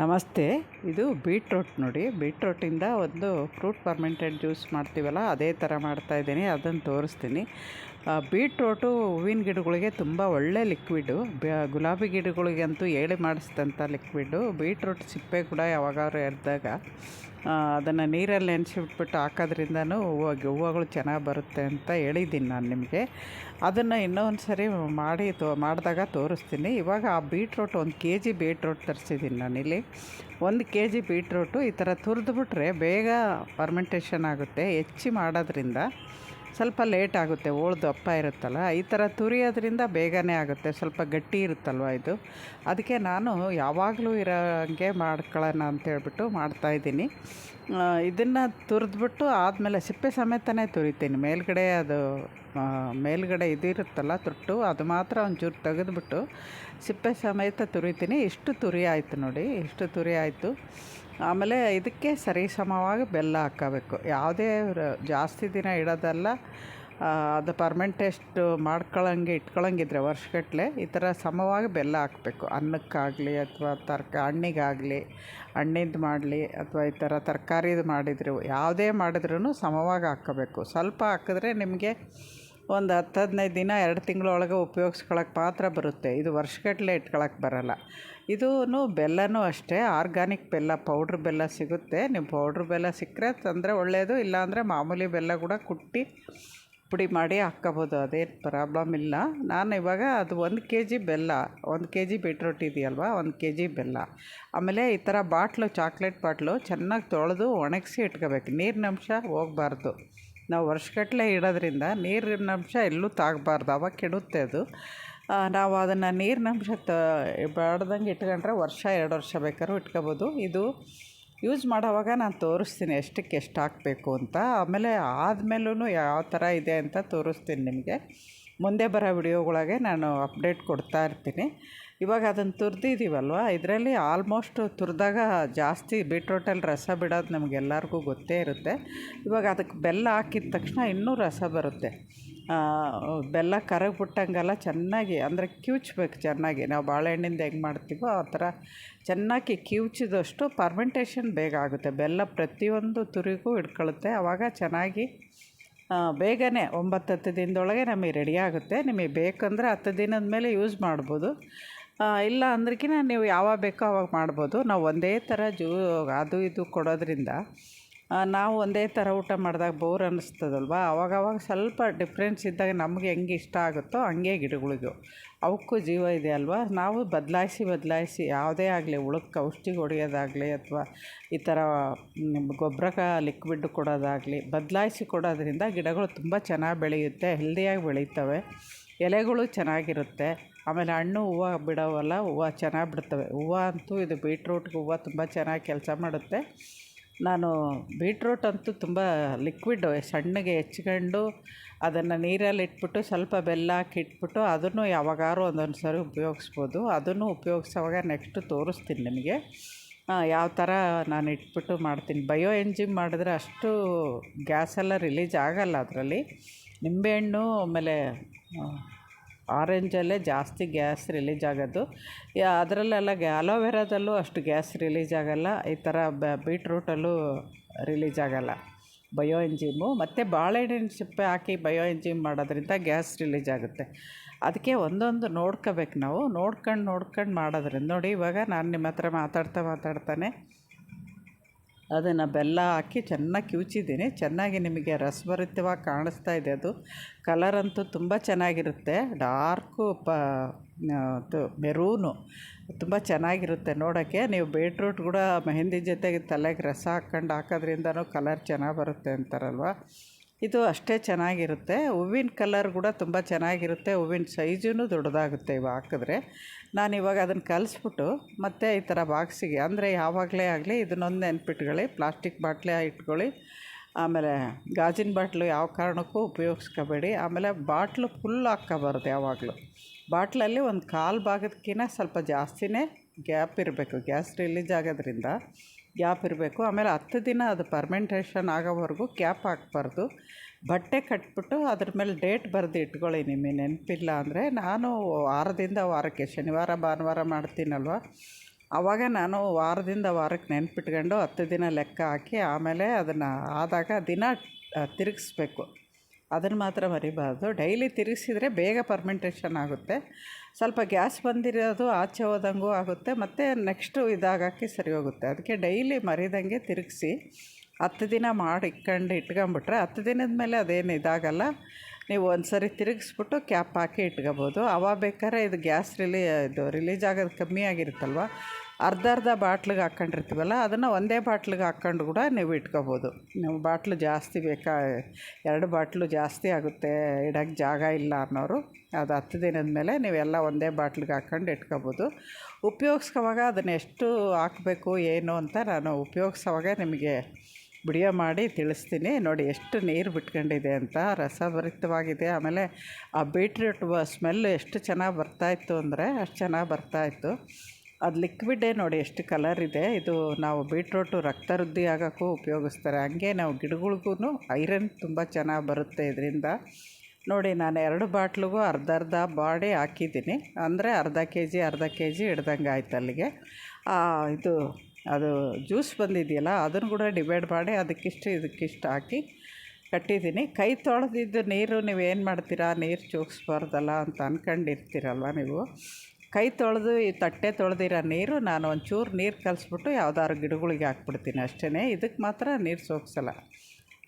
ನಮಸ್ತೆ. ಇದು ಬೀಟ್ರೋಟ್ ನೋಡಿ. ಬೀಟ್ರೋಟಿಂದ ಒಂದು ಫ್ರೂಟ್ ಫರ್ಮೆಂಟೆಡ್ ಜ್ಯೂಸ್ ಮಾಡ್ತೀವಲ್ಲ, ಅದೇ ಥರ ಮಾಡ್ತಾಯಿದ್ದೀನಿ ಅದನ್ನು ತೋರಿಸ್ತೀನಿ. ಬೀಟ್ರೋಟು ಹೂವಿನ ಗಿಡಗಳಿಗೆ ತುಂಬ ಒಳ್ಳೆ ಲಿಕ್ವಿಡು ಗುಲಾಬಿ ಗಿಡಗಳಿಗೆ ಅಂತೂ ಹೇಳಿ ಮಾಡಿಸಿದಂಥ ಲಿಕ್ವಿಡು ಬೀಟ್ರೋಟ್ ಸಿಪ್ಪೆ ಕೂಡ ಯಾವಾಗಾದ್ರೂ ಎರೆದಾಗ ಅದನ್ನು ನೀರಲ್ಲಿ ನೆನೆಸಿಬಿಟ್ಬಿಟ್ಟು ಹಾಕೋದ್ರಿಂದನೂ ಹೂವು, ಹೂವುಗಳು ಚೆನ್ನಾಗಿ ಬರುತ್ತೆ ಅಂತ ಹೇಳಿದ್ದೀನಿ ನಾನು ನಿಮಗೆ. ಅದನ್ನು ಇನ್ನೊಂದು ಸರಿ ಮಾಡಿ ತೋ, ಮಾಡಿದಾಗ ತೋರಿಸ್ತೀನಿ. ಇವಾಗ ಆ ಬೀಟ್ರೋಟ್ ಒಂದು ಕೆ ಜಿ ಬೀಟ್ರೋಟ್ ತರಿಸಿದ್ದೀನಿ ನಾನಿಲ್ಲಿ ಒಂದು ಕೆ ಜಿ ಬೀಟ್ರೋಟು ಈ ಥರ ತುರಿದ್ಬಿಟ್ರೆ ಬೇಗ ಫರ್ಮೆಂಟೇಷನ್ ಆಗುತ್ತೆ. ಹೆಚ್ಚಿ ಮಾಡೋದ್ರಿಂದ ಸ್ವಲ್ಪ ಲೇಟ್ ಆಗುತ್ತೆ, ಓಳ್ದು ಅಪ್ಪ ಇರುತ್ತಲ್ಲ, ಈ ಥರ ತುರಿಯೋದ್ರಿಂದ ಬೇಗನೆ ಆಗುತ್ತೆ, ಸ್ವಲ್ಪ ಗಟ್ಟಿ ಇರುತ್ತಲ್ವ ಇದು. ಅದಕ್ಕೆ ನಾನು ಯಾವಾಗಲೂ ಇರೋ ಹಂಗೆ ಮಾಡ್ಕೊಳ್ಳೋಣ ಅಂತೇಳ್ಬಿಟ್ಟು ಮಾಡ್ತಾಯಿದ್ದೀನಿ ಇದನ್ನು ತುರಿದ್ಬಿಟ್ಟು ಆದಮೇಲೆ ಸಿಪ್ಪೆ ಸಮೇತನೇ ತುರಿತೀನಿ. ಮೇಲ್ಗಡೆ ಅದು ಮೇಲ್ಗಡೆ ಇದಿರುತ್ತಲ್ಲ ತುಟ್ಟು, ಅದು ಮಾತ್ರ ಒಂಚೂರು ತೆಗೆದುಬಿಟ್ಟು ಸಿಪ್ಪೆ ಸಮೇತ ತುರಿತೀನಿ. ಇಷ್ಟು ತುರಿ ಆಯಿತು ನೋಡಿ, ಇಷ್ಟು ತುರಿ ಆಯಿತು. ಆಮೇಲೆ ಇದಕ್ಕೆ ಸರಿಸಮವಾಗಿ ಬೆಲ್ಲ ಹಾಕಬೇಕು. ಯಾವುದೇ ಜಾಸ್ತಿ ದಿನ ಇಡೋದಲ್ಲ ಅದು ಪರ್ಮೆಂಟೆಸ್ಟ್ ಮಾಡ್ಕೊಳಂಗೆ, ಇಟ್ಕೊಳಂಗಿದ್ರೆ ವರ್ಷಗಟ್ಟಲೆ ಈ ಥರ ಸಮವಾಗಿ ಬೆಲ್ಲ ಹಾಕಬೇಕು. ಅನ್ನಕ್ಕಾಗಲಿ ಅಥವಾ ತರ್ಕ, ಹಣ್ಣಿಗಾಗಲಿ, ಹಣ್ಣಿಂದು ಮಾಡಲಿ ಅಥವಾ ಈ ಥರ ತರಕಾರಿದು ಮಾಡಿದ್ರು, ಯಾವುದೇ ಮಾಡಿದ್ರೂ ಸಮವಾಗಿ ಹಾಕಬೇಕು. ಸ್ವಲ್ಪ ಹಾಕಿದ್ರೆ ನಿಮಗೆ ಒಂದು ಹತ್ತು ಹದಿನೈದು ದಿನ ಎರಡು ತಿಂಗಳೊಳಗೆ ಉಪಯೋಗಿಸ್ಕೊಳಕ್ಕೆ ಮಾತ್ರ ಬರುತ್ತೆ. ಇದು ವರ್ಷಗಟ್ಟಲೆ ಇಟ್ಕೊಳಕ್ಕೆ ಬರಲ್ಲ. ಇದೂ ಬೆಲ್ಲನೂ ಅಷ್ಟೇ. ಆರ್ಗಾನಿಕ್ ಬೆಲ್ಲ, ಪೌಡ್ರ್ ಬೆಲ್ಲ ಸಿಗುತ್ತೆ. ನೀವು ಪೌಡ್ರ್ ಬೆಲ್ಲ ಸಿಕ್ಕರೆ ತಂದರೆ ಒಳ್ಳೆಯದು ಇಲ್ಲಾಂದರೆ ಮಾಮೂಲಿ ಬೆಲ್ಲ ಕೂಡ ಕುಟ್ಟಿ ಪುಡಿ ಮಾಡಿ ಹಾಕ್ಕೋಬೋದು. ಅದೇನು ಪ್ರಾಬ್ಲಮ್ ಇಲ್ಲ. ನಾನು ಇವಾಗ ಅದು ಒಂದು ಕೆ ಜಿ ಬೆಲ್ಲ, ಒಂದು ಕೆ ಜಿ ಬೀಟ್ರೋಟ್ ಇದೆಯಲ್ವ, ಒಂದು ಕೆ ಜಿ ಬೆಲ್ಲ. ಆಮೇಲೆ ಈ ಥರ ಬಾಟ್ಲು, ಚಾಕ್ಲೇಟ್ ಬಾಟ್ಲು ಚೆನ್ನಾಗಿ ತೊಳೆದು ಒಣಗಿಸಿ ಇಟ್ಕೋಬೇಕು. ನೀರಿನಂಶ ಹೋಗಬಾರ್ದು. ನಾವು ವರ್ಷಗಟ್ಟಲೆ ಇಡೋದ್ರಿಂದ ನೀರಿನ ಅಂಶ ಎಲ್ಲೂ ತಾಗಬಾರ್ದು, ಅವಾಗ ಕೆಡುತ್ತೆ ಅದು. ನಾವು ಅದನ್ನು ನೀರಿನ ಅಂಶ ತ, ಬಾಡ್ದಂಗೆ ಇಟ್ಕೊಂಡ್ರೆ ವರ್ಷ, ಎರಡು ವರ್ಷ ಬೇಕಾದ್ರೂ ಇಟ್ಕೋಬೋದು. ಇದು ಯೂಸ್ ಮಾಡೋವಾಗ ನಾನು ತೋರಿಸ್ತೀನಿ ಎಷ್ಟಕ್ಕೆ ಎಷ್ಟು ಹಾಕಬೇಕು ಅಂತ. ಆಮೇಲೆ ಆದಮೇಲೂ ಯಾವ ಥರ ಇದೆ ಅಂತ ತೋರಿಸ್ತೀನಿ ನಿಮಗೆ. ಮುಂದೆ ಬರೋ ವಿಡಿಯೋಗಳಿಗೆ ನಾನು ಅಪ್ಡೇಟ್ ಕೊಡ್ತಾ ಇರ್ತೀನಿ. ಇವಾಗ ಅದನ್ನು ತುರಿದಿದ್ದೀವಲ್ವ ಇದರಲ್ಲಿ ಆಲ್ಮೋಸ್ಟ್ ತುರಿದಾಗ ಜಾಸ್ತಿ ಬೀಟ್ರೋಟಲ್ಲಿ ರಸ ಬಿಡೋದು ನಮಗೆಲ್ಲರಿಗೂ ಗೊತ್ತೇ ಇರುತ್ತೆ. ಇವಾಗ ಅದಕ್ಕೆ ಬೆಲ್ಲ ಹಾಕಿದ ತಕ್ಷಣ ಇನ್ನೂ ರಸ ಬರುತ್ತೆ. ಬೆಲ್ಲ ಕರಗ್ಬಿಟ್ಟಂಗೆಲ್ಲ ಚೆನ್ನಾಗಿ, ಅಂದರೆ ಕಿವುಚ್ಬೇಕು ಚೆನ್ನಾಗಿ. ನಾವು ಬಾಳೆಹಣ್ಣಿಂದ ಹೆಂಗೆ ಮಾಡ್ತೀವೋ ಆ ಥರ ಚೆನ್ನಾಗಿ ಕಿವುಚಿದಷ್ಟು ಪರ್ಮೆಂಟೇಷನ್ ಬೇಗ ಆಗುತ್ತೆ. ಬೆಲ್ಲ ಪ್ರತಿಯೊಂದು ತುರಿಗೂ ಹಿಡ್ಕೊಳ್ಳುತ್ತೆ ಆವಾಗ ಚೆನ್ನಾಗಿ ಬೇಗನೆ ಒಂಬತ್ತು ಹತ್ತು ದಿನದೊಳಗೆ ನಮಗೆ ರೆಡಿ ಆಗುತ್ತೆ. ನಿಮಗೆ ಬೇಕಂದರೆ ಹತ್ತು ದಿನದ ಮೇಲೆ ಯೂಸ್ ಮಾಡ್ಬೋದು. ಇಲ್ಲ ಅಂದ್ರಕಿನ ನೀವು ಯಾವಾಗ ಬೇಕೋ ಅವಾಗ ಮಾಡ್ಬೋದು. ನಾವು ಒಂದೇ ಥರ ಜೂ ಅದು ಇದು ಕೊಡೋದ್ರಿಂದ ನಾವು ಒಂದೇ ಥರ ಊಟ ಮಾಡಿದಾಗ ಬೋರ್ ಅನ್ನಿಸ್ತದಲ್ವ? ಅವಾಗವಾಗ ಸ್ವಲ್ಪ ಡಿಫ್ರೆನ್ಸ್ ಇದ್ದಾಗ ನಮಗೆ ಹೆಂಗೆ ಇಷ್ಟ ಆಗುತ್ತೋ ಹಂಗೆ ಗಿಡಗಳಿಗೂ. ಅವಕ್ಕೂ ಜೀವ ಇದೆ ಅಲ್ವಾ? ನಾವು ಬದಲಾಯಿಸಿ ಬದಲಾಯಿಸಿ ಯಾವುದೇ ಆಗಲಿ ಉಳಕ್ಕೆ ಔಷಧಿ ಹೊಡೆಯೋದಾಗಲಿ ಅಥವಾ ಈ ಥರ ಗೊಬ್ಬರಕ್ಕೆ ಗೊಬ್ಬರ ಲಿಕ್ವಿಡ್ ಕೊಡೋದಾಗಲಿ, ಬದಲಾಯಿಸಿ ಕೊಡೋದ್ರಿಂದ ಗಿಡಗಳು ತುಂಬ ಚೆನ್ನಾಗಿ ಬೆಳೆಯುತ್ತೆ ಹೆಲ್ದಿಯಾಗಿ ಬೆಳೀತವೆ, ಎಲೆಗಳು ಚೆನ್ನಾಗಿರುತ್ತೆ, ಆಮೇಲೆ ಹಣ್ಣು, ಹೂವು ಬಿಡೋವಲ್ಲ, ಹೂವು ಚೆನ್ನಾಗಿ ಬಿಡ್ತವೆ. ಹೂವು ಅಂತೂ ಇದು ಬೀಟ್ರೂಟ್ಗೆ ಹೂವು ತುಂಬ ಚೆನ್ನಾಗಿ ಕೆಲಸ ಮಾಡುತ್ತೆ. ನಾನು ಬೀಟ್ರೂಟ್ ಅಂತೂ ತುಂಬ ಲಿಕ್ವಿಡ್, ಸಣ್ಣಗೆ ಹೆಚ್ಕೊಂಡು ಅದನ್ನು ನೀರಲ್ಲಿ ಇಟ್ಬಿಟ್ಟು ಸ್ವಲ್ಪ ಬೆಲ್ಲ ಹಾಕಿಟ್ಬಿಟ್ಟು ಅದನ್ನು ಯಾವಾಗಾರು ಒಂದೊಂದು ಸರಿ ಉಪಯೋಗಿಸ್ಬೋದು. ಅದನ್ನು ಉಪಯೋಗಿಸೋವಾಗ ನೆಕ್ಸ್ಟ್ ತೋರಿಸ್ತೀನಿ ನಿಮಗೆ. ಯಾವ ಥರ ನಾನು ಇಟ್ಬಿಟ್ಟು ಮಾಡ್ತೀನಿ. ಬಯೋ ಎಂಜಿಮ್ ಮಾಡಿದ್ರೆ ಅಷ್ಟು ಗ್ಯಾಸೆಲ್ಲ ರಿಲೀಜ್ ಆಗಲ್ಲ ಅದರಲ್ಲಿ. ನಿಂಬೆಹಣ್ಣು ಆಮೇಲೆ ಆರೆಂಜಲ್ಲೇ ಜಾಸ್ತಿ ಗ್ಯಾಸ್ ರಿಲೀಸ್ ಆಗೋದು. ಅದರಲ್ಲೆಲ್ಲ ಗ್ಯಾ, ಅಲೋವೆರಾದಲ್ಲೂ ಅಷ್ಟು ಗ್ಯಾಸ್ ರಿಲೀಸ್ ಆಗಲ್ಲ. ಈ ಥರ ಬೀಟ್ರೂಟಲ್ಲೂ ರಿಲೀಸ್ ಆಗೋಲ್ಲ. ಬಯೋ ಎಂಜಿಮು ಮತ್ತು ಬಾಳೆಹಣ್ಣಿನ ಸಿಪ್ಪೆ ಹಾಕಿ ಬಯೋ ಎಂಜಿಮ್ ಮಾಡೋದ್ರಿಂದ ಗ್ಯಾಸ್ ರಿಲೀಸ್ ಆಗುತ್ತೆ. ಅದಕ್ಕೆ ಒಂದೊಂದು ನೋಡ್ಕೋಬೇಕು ನಾವು. ನೋಡ್ಕೊಂಡು ನೋಡ್ಕೊಂಡು ಮಾಡೋದ್ರಿಂದ ನೋಡಿ ಇವಾಗ ನಾನು ನಿಮ್ಮ ಹತ್ರ ಮಾತಾಡ್ತಾ ಮಾತಾಡ್ತಾನೆ ಅದನ್ನು ಬೆಲ್ಲ ಹಾಕಿ ಚೆನ್ನಾಗಿ ಕಿವುಚಿದ್ದೀನಿ. ಚೆನ್ನಾಗಿ ನಿಮಗೆ ರಸಭರಿತವಾಗಿ ಕಾಣಿಸ್ತಾ ಇದೆ ಅದು. ಕಲರ್ ಅಂತೂ ತುಂಬ ಚೆನ್ನಾಗಿರುತ್ತೆ. ಡಾರ್ಕು ಪ ಮೆರೂನು ತುಂಬ ಚೆನ್ನಾಗಿರುತ್ತೆ ನೋಡೋಕ್ಕೆ. ನೀವು ಬೀಟ್ರೂಟ್ ಕೂಡ ಮೆಹಂದಿ ಜೊತೆಗೆ ತಲೆಗೆ ರಸ ಹಾಕ್ಕೊಂಡು ಹಾಕೋದ್ರಿಂದನೂ ಕಲರ್ ಚೆನ್ನಾಗಿ ಬರುತ್ತೆ ಅಂತಾರಲ್ವ? ಇದು ಅಷ್ಟೇ ಚೆನ್ನಾಗಿರುತ್ತೆ. ಹೂವಿನ ಕಲರ್ ಕೂಡ ತುಂಬ ಚೆನ್ನಾಗಿರುತ್ತೆ. ಹೂವಿನ ಸೈಜೂ ದೊಡ್ಡದಾಗುತ್ತೆ ಇವು ಹಾಕಿದ್ರೆ. ನಾನು ಇವಾಗ ಅದನ್ನು ಕಲಿಸ್ಬಿಟ್ಟು ಮತ್ತೆ ಈ ಥರ ಬಾಕ್ಸಿಗೆ ಅಂದರೆ ಯಾವಾಗಲೇ ಆಗಲಿ ಇದನ್ನೊಂದು ನೆನ್ಪಿಟ್ಕೊಳ್ಳಿ. ಪ್ಲಾಸ್ಟಿಕ್ ಬಾಟ್ಲೆ ಇಟ್ಕೊಳ್ಳಿ. ಆಮೇಲೆ ಗಾಜಿನ ಬಾಟ್ಲು ಯಾವ ಕಾರಣಕ್ಕೂ ಉಪಯೋಗಿಸ್ಕೋಬೇಡಿ. ಆಮೇಲೆ ಬಾಟ್ಲು ಫುಲ್ ಹಾಕ್ಕೋಬಾರ್ದು ಯಾವಾಗಲೂ. ಬಾಟ್ಲಲ್ಲಿ ಒಂದು ಕಾಲು ಭಾಗದಕ್ಕಿಂತ ಸ್ವಲ್ಪ ಜಾಸ್ತಿನೇ ಗ್ಯಾಪ್ ಇರಬೇಕು. ಗ್ಯಾಸ್ ರಿಲೀಸ್ ಆಗೋದ್ರಿಂದ. ಗ್ಯಾಪ್ ಇರಬೇಕು. ಆಮೇಲೆ ಹತ್ತು ದಿನ ಅದು ಪರ್ಮೆಂಟೇಷನ್ ಆಗೋವರೆಗೂ ಕ್ಯಾಪ್ ಹಾಕ್ಬಾರ್ದು. ಬಟ್ಟೆ ಕಟ್ಬಿಟ್ಟು ಅದ್ರ ಮೇಲೆ ಡೇಟ್ ಬರೆದು ಇಟ್ಕೊಳ್ಳಿ. ನಿಮಗೆ ನೆನಪಿಲ್ಲ ಅಂದರೆ ನಾನು ವಾರದಿಂದ ವಾರಕ್ಕೆ ಶನಿವಾರ, ಭಾನುವಾರ ಮಾಡ್ತೀನಲ್ವ? ಆವಾಗ ನಾನು ವಾರದಿಂದ ವಾರಕ್ಕೆ ನೆನ್ಪಿಟ್ಕೊಂಡು ಹತ್ತು ದಿನ ಲೆಕ್ಕ ಹಾಕಿ ಆಮೇಲೆ ಅದನ್ನು ಆದಾಗ ದಿನ ತಿರುಗಿಸ್ಬೇಕು. ಅದನ್ನು ಮಾತ್ರ ಮರಿಬಾರ್ದು. ಡೈಲಿ ತಿರುಗಿಸಿದ್ರೆ ಬೇಗ ಪರ್ಮೆಂಟೇಷನ್ ಆಗುತ್ತೆ. ಸ್ವಲ್ಪ ಗ್ಯಾಸ್ ಬಂದಿರೋದು ಆಚೆ ಹೋದಂಗೂ ಆಗುತ್ತೆ, ಮತ್ತು ನೆಕ್ಸ್ಟು ಇದಾಗೋಕ್ಕೆ ಸರಿ ಹೋಗುತ್ತೆ. ಅದಕ್ಕೆ ಡೈಲಿ ಮರಿದಂಗೆ ತಿರುಗಿಸಿ ಹತ್ತು ದಿನ ಮಾಡಿ ಇಟ್ಕೊಂಡು ಇಟ್ಕೊಂಬಿಟ್ರೆ ಹತ್ತು ದಿನದ ಮೇಲೆ ಅದೇನು ಇದಾಗಲ್ಲ. ನೀವು ಒಂದು ಸರಿ ತಿರುಗಿಸ್ಬಿಟ್ಟು ಕ್ಯಾಪ್ ಹಾಕಿ ಇಟ್ಕೋಬೋದು. ಅವಾಗ ಬೇಕಾದ್ರೆ ಇದು ಗ್ಯಾಸ್ ರಿಲೀ ಇದು ರಿಲೀಸ್ ಆಗೋದು ಕಮ್ಮಿ ಆಗಿರುತ್ತಲ್ವ? ಅರ್ಧ ಅರ್ಧ ಬಾಟ್ಲಿಗೆ ಹಾಕ್ಕೊಂಡಿರ್ತೀವಲ್ಲ, ಅದನ್ನು ಒಂದೇ ಬಾಟ್ಲಿಗೆ ಹಾಕ್ಕೊಂಡು ಕೂಡ ನೀವು ಇಟ್ಕೋಬೋದು. ನೀವು ಬಾಟ್ಲು ಜಾಸ್ತಿ ಬೇಕಾ, ಎರಡು ಬಾಟ್ಲು ಜಾಸ್ತಿ ಆಗುತ್ತೆ, ಇಡೋಕ್ಕೆ ಜಾಗ ಇಲ್ಲ ಅನ್ನೋರು, ಅದು ಹತ್ತು ದಿನದ ಮೇಲೆ ನೀವೆಲ್ಲ ಒಂದೇ ಬಾಟ್ಲಿಗೆ ಹಾಕ್ಕೊಂಡು ಇಟ್ಕೋಬೋದು. ಉಪಯೋಗಿಸ್ಕೋವಾಗ ಅದನ್ನು ಎಷ್ಟು ಹಾಕಬೇಕು, ಏನು ಅಂತ ನಾನು ಉಪಯೋಗಿಸೋವಾಗ ನಿಮಗೆ ಬಿಡಿಯೋ ಮಾಡಿ ತಿಳಿಸ್ತೀನಿ. ನೋಡಿ ಎಷ್ಟು ನೀರು ಬಿಟ್ಕೊಂಡಿದೆ ಅಂತ, ರಸಭರಿತವಾಗಿದೆ. ಆಮೇಲೆ ಆ ಬೀಟ್ರೂಟ್ ಸ್ಮೆಲ್ ಎಷ್ಟು ಚೆನ್ನಾಗಿ ಬರ್ತಾಯಿತ್ತು ಅಂದರೆ ಅಷ್ಟು ಚೆನ್ನಾಗಿ ಬರ್ತಾಯಿತ್ತು ಅದು ಲಿಕ್ವಿಡ್ಡೇ ನೋಡಿ ಎಷ್ಟು ಕಲರ್ ಇದೆ. ಇದು ನಾವು ಬೀಟ್ರೋಟು ರಕ್ತ ವೃದ್ಧಿ ಆಗೋಕ್ಕೂ ಉಪಯೋಗಿಸ್ತಾರೆ. ಹಂಗೆ ನಾವು ಗಿಡಗಳ್ಗೂ ಐರನ್ ತುಂಬ ಚೆನ್ನಾಗಿ ಬರುತ್ತೆ ಇದರಿಂದ. ನೋಡಿ, ನಾನು ಎರಡು ಬಾಟ್ಲಿಗೂ ಅರ್ಧ ಅರ್ಧ ಬಾಡಿ ಹಾಕಿದ್ದೀನಿ. ಅಂದರೆ ಅರ್ಧ ಕೆ ಜಿ ಅರ್ಧ ಕೆ ಜಿ ಹಿಡ್ದಂಗೆ ಆಯ್ತು ಅಲ್ಲಿಗೆ. ಇದು, ಅದು ಜ್ಯೂಸ್ ಬಂದಿದೆಯಲ್ಲ, ಅದನ್ನು ಕೂಡ ಡಿವೈಡ್ ಮಾಡಿ ಅದಕ್ಕಿಷ್ಟು ಇದಕ್ಕಿಷ್ಟು ಹಾಕಿ ಕಟ್ಟಿದ್ದೀನಿ. ಕೈ ತೊಳೆದಿದ್ದು ನೀರು ನೀವು ಏನು ಮಾಡ್ತೀರಾ? ನೀರು ಚೂಗಿಸ್ಬಾರ್ದಲ್ಲ ಅಂತ ಅಂದ್ಕೊಂಡಿರ್ತೀರಲ್ವ ನೀವು? ಕೈ ತೊಳೆದು, ಈ ತಟ್ಟೆ ತೊಳೆದಿರೋ ನೀರು ನಾನು ಒಂಚೂರು ನೀರು ಕಲಿಸ್ಬಿಟ್ಟು ಯಾವ್ದಾದ್ರು ಗಿಡಗಳಿಗೆ ಹಾಕ್ಬಿಡ್ತೀನಿ ಅಷ್ಟೇ ಇದಕ್ಕೆ ಮಾತ್ರ ನೀರು ಸೋಕ್ಸಲ್ಲ.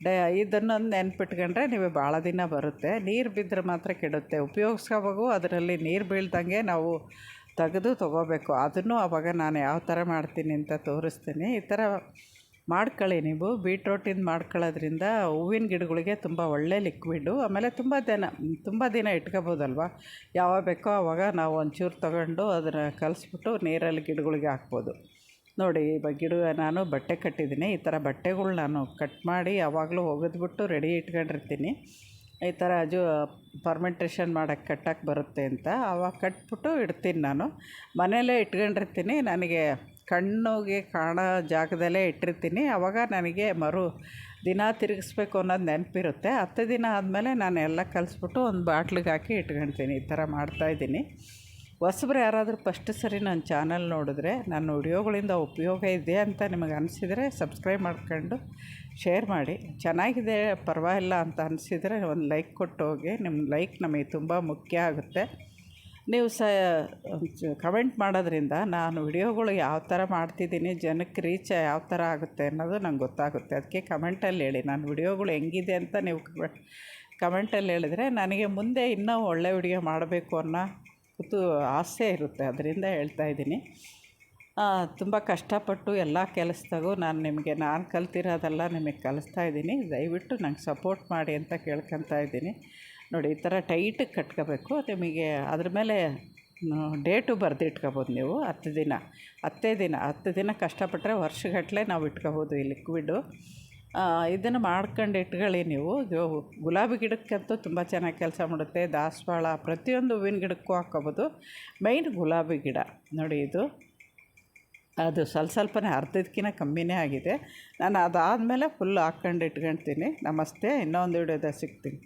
ಡೇ ಇದನ್ನೊಂದು ನೆನ್ಪಿಟ್ಕೊಂಡ್ರೆ ನೀವು ಭಾಳ ದಿನ ಬರುತ್ತೆ. ನೀರು ಬಿದ್ದರೆ ಮಾತ್ರ ಕೆಡುತ್ತೆ. ಉಪಯೋಗಿಸ್ಕೋಬೇಕು ಅದರಲ್ಲಿ ನೀರು ಬೀಳ್ದಂಗೆ ನಾವು ತೆಗೆದು ತೊಗೋಬೇಕು. ಅದನ್ನು ಆವಾಗ ನಾನು ಯಾವ ಥರ ಮಾಡ್ತೀನಿ ಅಂತ ತೋರಿಸ್ತೀನಿ. ಈ ಥರ ಮಾಡ್ಕೊಳ್ಳಿ ನೀವು. ಬೀಟ್ರೋಟಿಂದ ಮಾಡ್ಕೊಳ್ಳೋದ್ರಿಂದ ಹೂವಿನ ಗಿಡಗಳಿಗೆ ತುಂಬ ಒಳ್ಳೆ ಲಿಕ್ವಿಡು ಆಮೇಲೆ ತುಂಬ ದಿನ ತುಂಬ ದಿನ ಇಟ್ಕೋಬೋದಲ್ವ? ಯಾವಾಗ ಬೇಕೋ ಆವಾಗ ನಾವು ಒಂಚೂರು ತಗೊಂಡು ಅದನ್ನು ಕಲಿಸ್ಬಿಟ್ಟು ನೀರಲ್ಲಿ ಗಿಡಗಳಿಗೆ ಹಾಕ್ಬೋದು. ನೋಡಿ ಇವಾಗ ಗಿಡ ನಾನು ಬಟ್ಟೆ ಕಟ್ಟಿದ್ದೀನಿ. ಈ ಥರ ಬಟ್ಟೆಗಳು ನಾನು ಕಟ್ ಮಾಡಿ ಯಾವಾಗಲೂ ಒಗೆದ್ಬಿಟ್ಟು ರೆಡಿ ಇಟ್ಕೊಂಡಿರ್ತೀನಿ. ಈ ಥರ ಜು ಫರ್ಮೆಂಟೇಷನ್ ಮಾಡೋಕ್ಕೆ ಕಟ್ಟಕ್ಕೆ ಬರುತ್ತೆ ಅಂತ. ಆವಾಗ ಕಟ್ಬಿಟ್ಟು ಇಡ್ತೀನಿ ನಾನು. ಮನೆಯಲ್ಲೇ ಇಟ್ಕೊಂಡಿರ್ತೀನಿ. ನನಗೆ ಕಣ್ಣಿಗೆ ಕಾಣೋ ಜಾಗದಲ್ಲೇ ಇಟ್ಟಿರ್ತೀನಿ. ಆವಾಗ ನನಗೆ ಮರು ದಿನ ತಿರುಗಿಸ್ಬೇಕು ಅನ್ನೋದು ನೆನಪಿರುತ್ತೆ. ಹತ್ತು ದಿನ ಆದಮೇಲೆ ನಾನು ಎಲ್ಲ ಕಲಿಸ್ಬಿಟ್ಟು ಒಂದು ಬಾಟ್ಲಿಗೆ ಹಾಕಿ ಇಟ್ಕೊಳ್ತೀನಿ ಈ ಥರ ಮಾಡ್ತಾಯಿದ್ದೀನಿ ಹೊಸಬ್ರು ಯಾರಾದರೂ ಫಸ್ಟ್ ಸರಿ ನನ್ನ ಚಾನಲ್ ನೋಡಿದ್ರೆ, ನನ್ನ ವಿಡಿಯೋಗಳಿಂದ ಉಪಯೋಗ ಇದೆ ಅಂತ ನಿಮಗೆ ಅನಿಸಿದರೆ ಸಬ್ಸ್ಕ್ರೈಬ್ ಮಾಡ್ಕೊಂಡು ಶೇರ್ ಮಾಡಿ. ಚೆನ್ನಾಗಿದೆ, ಪರವಾಗಿಲ್ಲ ಅಂತ ಅನಿಸಿದರೆ ಒಂದು ಲೈಕ್ ಕೊಟ್ಟು ಹೋಗಿ. ನಿಮ್ಮ ಲೈಕ್ ನಮಗೆ ತುಂಬ ಮುಖ್ಯ ಆಗುತ್ತೆ. ನೀವು ಸ ಕಮೆಂಟ್ ಮಾಡೋದ್ರಿಂದ ನಾನು ವಿಡಿಯೋಗಳು ಯಾವ ಥರ ಮಾಡ್ತಿದ್ದೀನಿ, ಜನಕ್ಕೆ ರೀಚ್ ಯಾವ ಥರ ಆಗುತ್ತೆ ಅನ್ನೋದು ನಂಗೆ ಗೊತ್ತಾಗುತ್ತೆ. ಅದಕ್ಕೆ ಕಮೆಂಟಲ್ಲಿ ಹೇಳಿ. ನಾನು ವಿಡಿಯೋಗಳು ಹೆಂಗಿದೆ ಅಂತ ನೀವು ಕಮೆಂಟಲ್ಲಿ ಹೇಳಿದರೆ ನನಗೆ ಮುಂದೆ ಇನ್ನೂ ಒಳ್ಳೆ ವಿಡಿಯೋ ಮಾಡಬೇಕು ಅನ್ನೋ ಕುತು, ಆಸೆ ಇರುತ್ತೆ. ಅದರಿಂದ ಹೇಳ್ತಾ ಇದ್ದೀನಿ. ತುಂಬ ಕಷ್ಟಪಟ್ಟು ಎಲ್ಲ ಕೆಲಸದಾಗೂ ನಾನು ನಿಮಗೆ, ನಾನು ಕಲ್ತಿರೋದೆಲ್ಲ ನಿಮಗೆ ಕಲಿಸ್ತಾ ಇದ್ದೀನಿ. ದಯವಿಟ್ಟು ನಂಗೆ ಸಪೋರ್ಟ್ ಮಾಡಿ ಅಂತ ಕೇಳ್ಕೊತಾ ಇದ್ದೀನಿ. ನೋಡಿ, ಈ ಥರ ಟೈಟ್ ಕಟ್ಕೋಬೇಕು. ನಿಮಗೆ ಅದ್ರ ಮೇಲೆ ಡೇಟು ಬರೆದಿಟ್ಕೋಬೋದು ನೀವು. ಹತ್ತು ದಿನ, ಹತ್ತೇ ದಿನ, ಹತ್ತು ದಿನ ಕಷ್ಟಪಟ್ಟರೆ ವರ್ಷಗಟ್ಟಲೆ ನಾವು ಇಟ್ಕೋಬೋದು ಈ ಲಿಕ್ವಿಡು ಇದನ್ನು ಮಾಡ್ಕೊಂಡು ಇಟ್ಕೊಳ್ಳಿ ನೀವು. ಗುಲಾಬಿ ಗಿಡಕ್ಕಂತೂ ತುಂಬ ಚೆನ್ನಾಗಿ ಕೆಲಸ ಮಾಡುತ್ತೆ. ದಾಸವಾಳ, ಪ್ರತಿಯೊಂದು ಹೂವಿನ ಗಿಡಕ್ಕೂ ಹಾಕ್ಕೋಬೋದು. ಮೈನ್ ಗುಲಾಬಿ ಗಿಡ, ನೋಡಿ ಇದು. ಅದು ಸ್ವಲ್ಪ ಸ್ವಲ್ಪನೇ, ಅರ್ಧದಕ್ಕಿಂತ ಕಮ್ಮಿನೇ ಆಗಿದೆ. ನಾನು ಅದಾದಮೇಲೆ ಫುಲ್ ಹಾಕ್ಕೊಂಡು ಇಟ್ಕೊಳ್ತೀನಿ ನಮಸ್ತೆ, ಇನ್ನೊಂದು ವಿಡಿಯೋದಾಗ ಸಿಗ್ತೀನಿ.